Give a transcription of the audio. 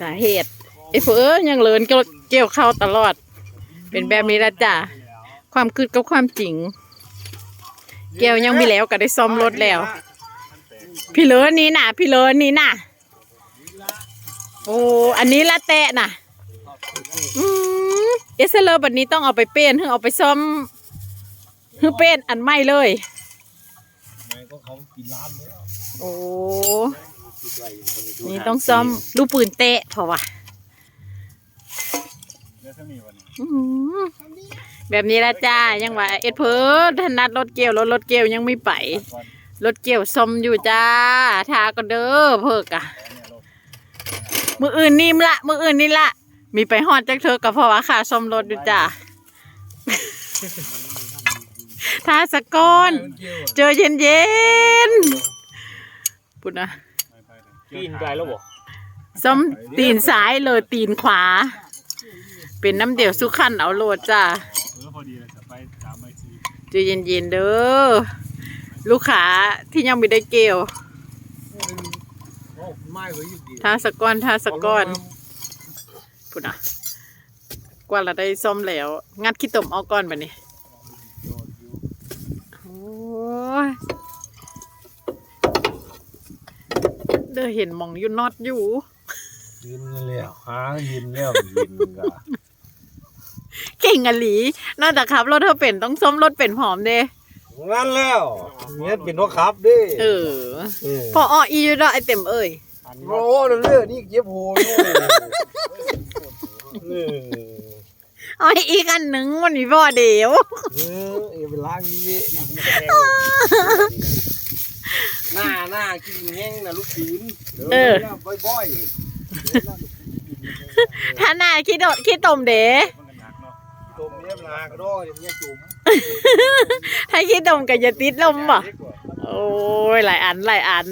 สาเหตุไอ้เฟือยังเลินเกี่ยวเกี่ยวเข้าตลอด เป็นแบบนี้ละจ้ะความคืดกับความจริง เกี่ยวยังมีแล้วก็ได้ซ่อมรถแล้ว พี่เลินนี่น่ะ พี่เลินนี่น่ะ โอ้อันนี้ละแตะน่ะอืมเอสเลอร์แบัดนี้ต้องเอาไปเป้นเพื่อเอาไปซ่อมเพื่อเป้นอันใหม่เลย ไม่ก็เขากินร้านแล้วโอ้ นี่ต้องซ่อมลูกปืนเตะเพราะว่าแล้วถ้ามีวันนี้อื้อหือแบบนี้ละจ้า ยังว่าเอ็ดเพอถนัดรถเกี่ยวรถรถเกี่ยวยังไม่ไป ก่อนรถเกี่ยวซ่อมอยู่จ้า ทาก็เด้อเพิกอะมืออื่นนี่มละมืออื่นนี่ละ มีไปฮอดจักเธอกับเพราะว่าค่าซ่อมรถอยู่จ้า ทาสะก้อน เจอเย็นเย็นๆปุ่นนะกินไปแล้วบ่ซ้อมตีนซ้ายเลยตีนขวา เป็นน้ำเดี่ยวสุขันเอาโลดจ้าเออพอดีเลยจะไปตามไอซีใจะเย็นๆเด้อลูกค้าที่ยังไม่ได้เกลียวไม่เลยยิ่งดีทาสะก้อนทาสะก้อนพุ่นอะกว่าเราได้ซ่อมแล้ว งัดขี้ตมเอาก้อนไปนี่โอ้ย เด้อเห็นหมองอยู่น็อตอยู่ ยินแล้วหายินแล้วยินกะเก่งอะหลีนอกจากขับรถเธอเป็นต้องซ่อมรถเป็นผอมเด้งั้นแล้วเนี่ยเป็นว่าขับดิเออเออพออ้ออีอยู่ดอกไอเต็มเอ้ยโอ้เรื่องนี่เจ็บหัวนี่เออเอาให้อีกอันหนึ่งมันมีบ่อเดียว เออ เออเป็นล้างนี่หน้าหน้ากินแห้งนะลูกชิ้นบ่อยถ้าหน้าขี้โดดขี้ตมเด้ๆต้มเนี่ยนากระโดดเนี่ยจุ่มถ้าขี้ตมก็อย่าติดลมบ่โอ้ยหลายอันหลายอัน